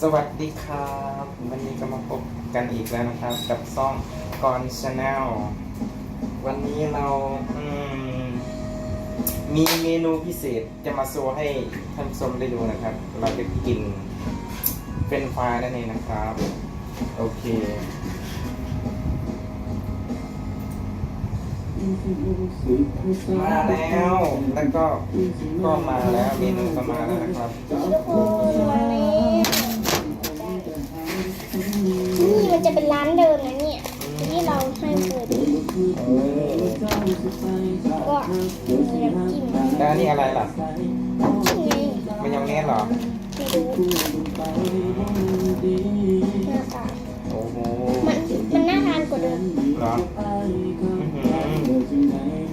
สวัสดีครับ วันนี้ก็มาพบกันอีกแล้วนะครับ กับซ่องกอนชาแนลวันนี้เราอืมมีเมนูพิเศษจะมาโชว์ให้ท่านชมได้ดูนะครับ เราจะกินเป็นฟรายนั่นเองนะครับ โอเคมาแล้วแล้วก็ก็มาแล้วเมนูก็มาแล้วนะครับ ทุกคนวันนี้นี่มันจะ เป็นร้านเดิมนะเนี่ยที่เราให้เปิดดูเออก็มีน้ำจิ้มแล้วอันนี่อะไรล่ะจิ้มไงมันยองเนสเหรอ ไม่รู้หน้าตาโอ้โหมันมันน่าทานกว่าเดิมเหรออื้อหือ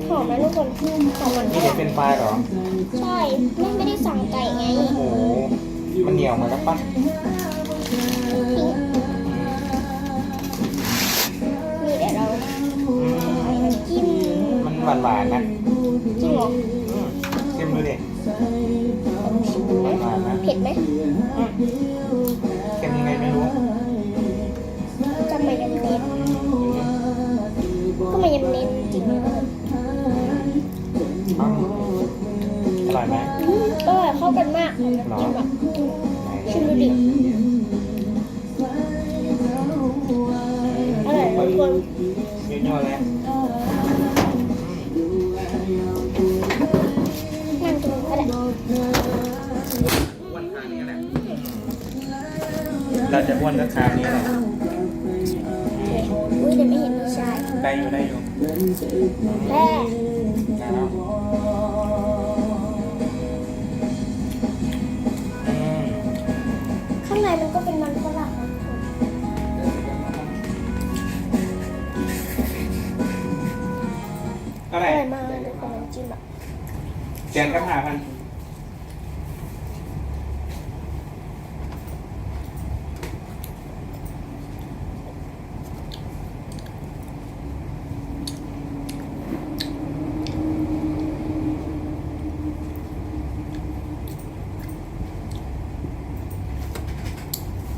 หอมนะทุกคนหอมมันนี่จะเป็นไฟรายเหรอ ใช่ไม่ไม่ได้สั่งไก่ไงโอ้โห มันเหนียวเหมือนกันปะ หวานหวานๆนะจริงเหรออืมเค็มดูดิชิมไหมหวานๆนะเผ็ดไหมอืมเค็มยังไงไม่รู้จะมายองเนสก็มายองเนสจริงๆอ้าวอร่อยไหมอืมอร่อยเข้ากันมากน้ำจิ้มแบบชิมดูดิอร่อยทุกคนยืดยอดเลย เราจะอ้วนก็คราวนี้แหละอุ้ยแต่ไม่เห็นมีชายได้อยู่ได้อยู่แม่ได้แล้วอืมข้างในมันก็เป็นมันฝรั่งนะเท่าไหอร่ร่อยมากเลยทุกคนน้ำจิ้มแบบเจนก็หาพัน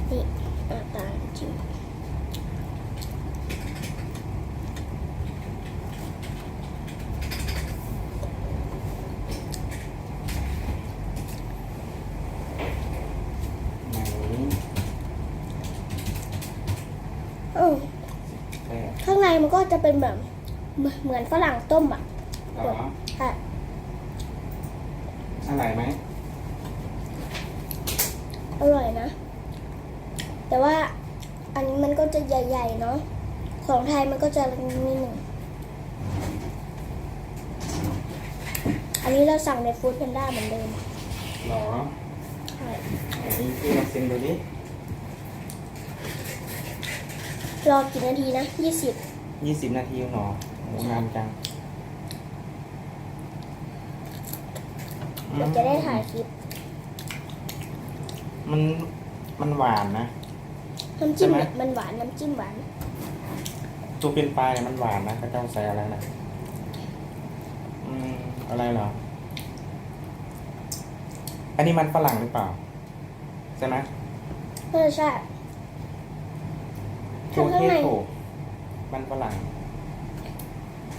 นี่หน้าตาน้ำจิ้ม ไหน เออ แค่ ข้างในมันก็ จะเป็นแบบเหมือนเหมือนฝรั่งต้มอะเหรอใช่อร่อยไหมอร่อยนะ แต่ว่าอันนี้มันก็จะใหญ่ๆเนาะของไทยมันก็จะมีหนึ่งอันนี้เราสั่งในฟู้ดแพนด้าเหมือนเดิมเหรอใช่อันนี้พี่ลองชิมดูดิรอกี่นาทีนะยี่สิบ ยี่สิบนาทีหนอโหนานจังเดี๋ยวจะได้ถ่ายคลิปมัน มันหวานนะ น้ำจิ้มใช่ไหมเนี่ยมันหวานน้ำจิ้มหวานตัวเป็นปลายเนี่ยมันหวานนะเขาเจ้าใส่อะไรนะ อืม อะไรเหรอ อันนี้มันฝรั่งหรือเปล่า ใช่ไหมเออใช่โทข้างเทในโต มันฝรั่ง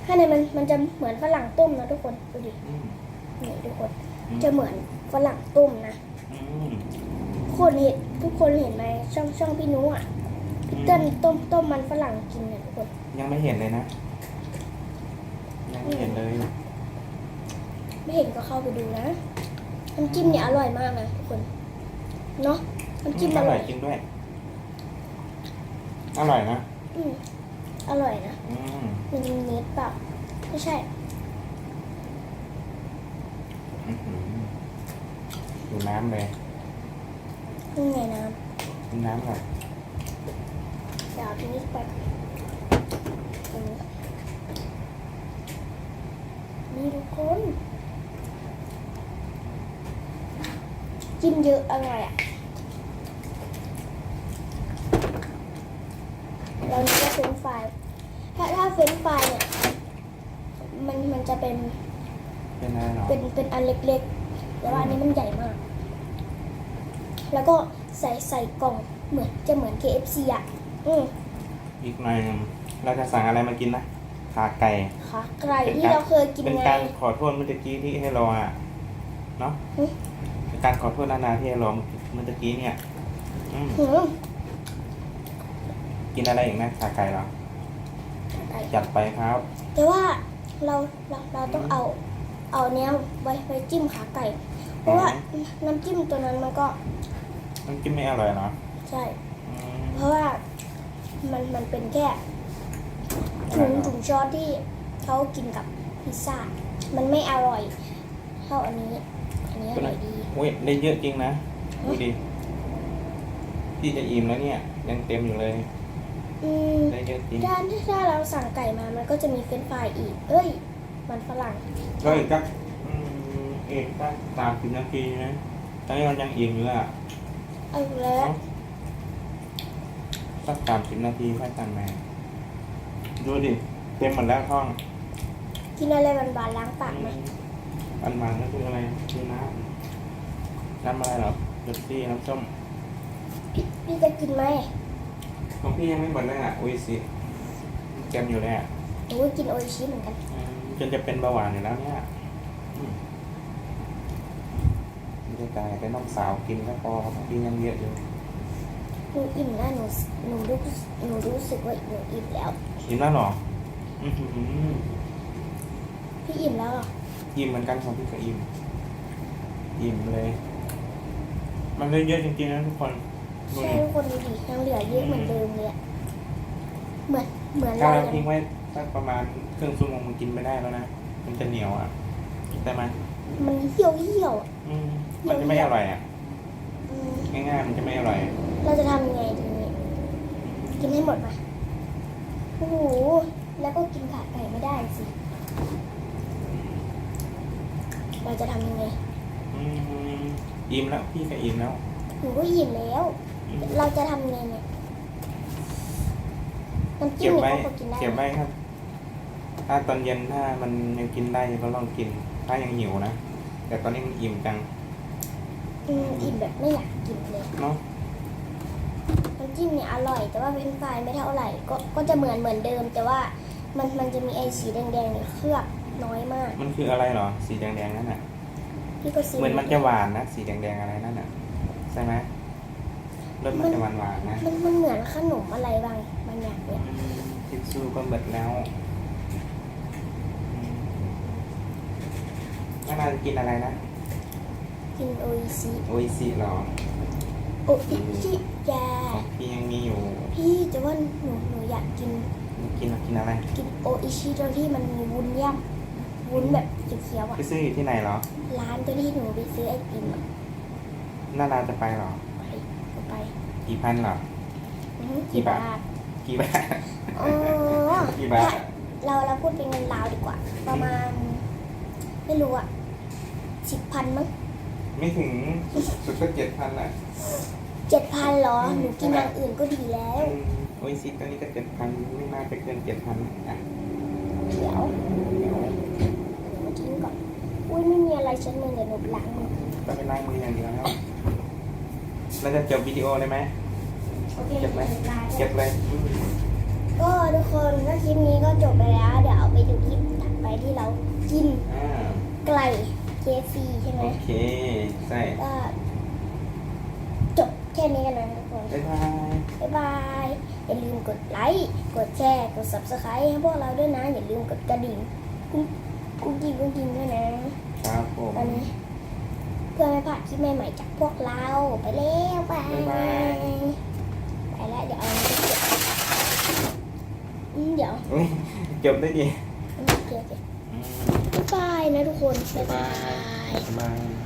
ข้างในมันมันจะเหมือนฝรั่งต้มนะทุกคนดูดิอืมนี่ทุกคนอืมจะเหมือนฝรั่งต้มนะอืมทุกคนเห็นทุกคนเห็นไหมช่องช่องพี่นุ้อะพี่เติ้ลต้มต้มมันฝรั่งกินเนี่ยทุกคน ยังไม่เห็นเลยนะ ยังไม่เห็นเลยไม่เห็นก็เข้าไปดูนะน้ำจิ้มเนี่ยอร่อยมากนะทุกคน เนาะน้ำจิ้มออร่ร่ออยยจริงด้วย อร่อยนะ อืม อร่อยนะอืมมันมีเนสเปล่าไม่ใช่ อื้อหือดูน้ำเลยนี่ไงน้ดูน้ำก่อนำเดี๋ยวเอาทีนี้ไปอืมนี่ทุกคนจิ้มเยอะอร่อยอะ เรานี่ก็เฟรนช์ฟรายถ้าถ้าเฟรนช์ฟรายเนี่ยมันมันจะเป็นเป็นอะไรหรอเป็นเป็นอันเล็กๆ แต่ว่าอันนี้มันใหญ่มาก แล้วก็ใส่ใส่กล่องเหมือนจะเหมือน KFC อะอืมอีกหน่อยหนึ่งเราจะสั่งอะไรมากินนะขาไก่ขาไก่ที่เราเคยกินเป็นไงการขอโทษเมื่อตะกี้ที่ให้รออะเนาะหึเป็นการขอโทษนานาที่ให้รอเมื่อตะกี้เนี่ย อืมหืม กินอะไรอีกนะขาไก่เหรอขาไก่จัดไปครับ แต่ว่าเราเราเราต้องเอาเอาเนี้ยไว้ไว้จิ้มขาไก่ เพราะว่าน้ำจิ้มตัวนั้นมันก็มันกินไม่อร่อยเหรอใช่อืมเพราะว่ามันมันเป็นแค่ถุงถุงช้อนที่เขากินกับพิซซ่า มันไม่อร่อย เท่าอันนี้ อันนี้อร่อยดีอุ้ยได้เยอะจริงนะ ดูดิ พี่จะอิ่มแล้วเนี่ย ยังเต็มอยู่เลย อืมได้เยอะจริงถ้าถ้าเราสั่งไก่มามันก็จะมีเฟรนช์ฟรายอีก เอ้ย มันฝรั่งก็อีกสักอืมอีกสักสามสิบนาทีนะตอนนี้มันยังอิ่มอยู่อะเอาอีกแล้วสักสามสิบนาทีค่อยสั่งมาดูดิเต็มหมดแล้วท้องกินอะไรบานๆล้างปากไหมอันมันก็คืออะไรคือน้ำน้ำอะไรเหรอเบปซี่น้ำส้มพี่พี่จะกินไหม ของพี่ยังไม่หมดเลยอะอุ้ยสิเต็มอยู่เลยอะหนูก็กินโออิชิเหมือนกันอืมจนจะเป็นเบาหวานอยู่แล้วเนี่ยอืมไม่ได้ตายแต่น้องสาวกินก็พอพี่ยังเยอะอยู่หนูอิ่มนะหนูหนูรู้หนูรู้สึกว่าหนูอิ่มแล้วอิ่มแล้วเหรออื้อหือพี่อิ่มแล้วเหรออิ่มเหมือนกันของพี่ก็อิ่มอิ่มเลย มันเลยเยอะจริงๆนะทุกคนดู ใช่ดิทุกคนดูดิยังเหลือเยอะเหมือนเดิมเลยอะเหมือนเหมือนถ้าเราเรายัทิ้งงไว้สักประมาณครึ่งชั่วโมงมันกินไม่ได้แล้วนะ มันจะเหนียวอะได้ไหมมันเหี่ยวเหี่ยวๆอะอืมมันจะไม่อร่อยอะ อืมง่ายๆมันจะไม่อร่อย เราจะทำยังไงทีนี้กินให้หมดไหมโอ้โหแล้วก็กินขาไก่ไม่ได้สิ เราจะทำยังไงอืมอิ่มแล้วพี่ก็อิ่มแล้วหนูก็อิ่มแล้วอืม เราจะทำยังไงเนี่ยน้ำจิ้เก็มบเนี่ยไว้ก็พอกินได้เก็บไว้ครับ ถ้าตอนเย็นถ้ามันยังกินได้ก็ลองกิน ถ้ายังหิวนะ แต่ตอนนี้มันอิ่มจังอืมอิ่มแบบไม่อยากกินเลย เนาะ น้ำจิ้มเนี่ยอร่อย แต่ว่าเป็นไฟรายไม่เท่าไหร่ก็ก็จะเหมือนเหมือนเดิม แต่ว่ามันมันจะมีไอ้สีแดงๆเนี่ยเคลือบน้อยมากมันคืออะไรเหรอ สีแดงๆนั่นน่ะ พี่ก็ซื้อเหมือนมันจะหวานนะ สีแดงๆอะไรนั่นน่ะ ใช่ไหม รสมันจะหวานๆนะมันมันเหมือนขนมอะไรบางบางอย่างเนี่ยอืมทิชชู่ก็หมดแล้วอืมน่าจะกินอะไรนะกินโออิชิโออิซิเหรอโออิชิยาของพี่ยังมีอยู่พี่แต่ว่าหนูหนูอยากกินกินกินอะไรกินโออิชิตัวที่มันมีวุ้นย่ำวุ้นแบบเขียวๆอะ ไปซื้ออยู่ที่ไหนเหรอร้านตัวที่หนูไปซื้อไอติมอะน่าราจะไปเหรอไปเอาไป กี่พันเหรออื้อหือกี่กี่บาบาททกี่บาทอ๋อกี่บาทอะเราเราพูดเป็นเงินลาวดีกว่า ประมาณ ไม่รู้อะสิบพันมั้ง ไม่ถึงสุดก็เจ็ดพันแหละเจ็ดพันเหรออืมหนูกินอย่างอื่นก็ดีแล้วอืมโออิซิตัวนี้ก็เจ็ดพันไม่น่าจะเกินเจ็ดพันอะเดี๋ยวเดี๋ยวเดี๋ยวทิ้งก่อน อุ้ยไม่มีอะไรฉันมือเดี๋ยวหนูล้างมือก็ไปล้างมืออย่างเดียวแล้ว เราจะจบวิดีโอเลยไหมโอเคเก็บไหมล้างเก็บเลยอืมก็ทุกคนก็คลิปนี้ก็จบไปแล้ว เดี๋ยวเอาไปดูคลิปถัดไปที่เรากินอ่าไก่ KFC ใช่ไหมโอเคใช่ก็จบแค่นี้กันนะทุกคน บ๊ายบาย บ๊ายบาย อย่าลืมกดไลค์ กดแชร์ กด subscribe ให้พวกเราด้วยนะ อย่าลืมกดกระดิ่งกุ้งกุ้งกิ้งกุ้งกิ้งด้วยนะครับ ผม ตอนนี้ เพื่อไม่พ ลาดคลิปใหม่ๆจากพวกเรา ไปแล้วบายบ๊ายบายไปแล้วเดี๋ยวเอาไปเก็บอืมเดี๋ยวอุ๊ยจบได้ดีโอเคโอเคอืมบ๊ายบายนะทุกคน บ๊ายบายยบ๊ายบาย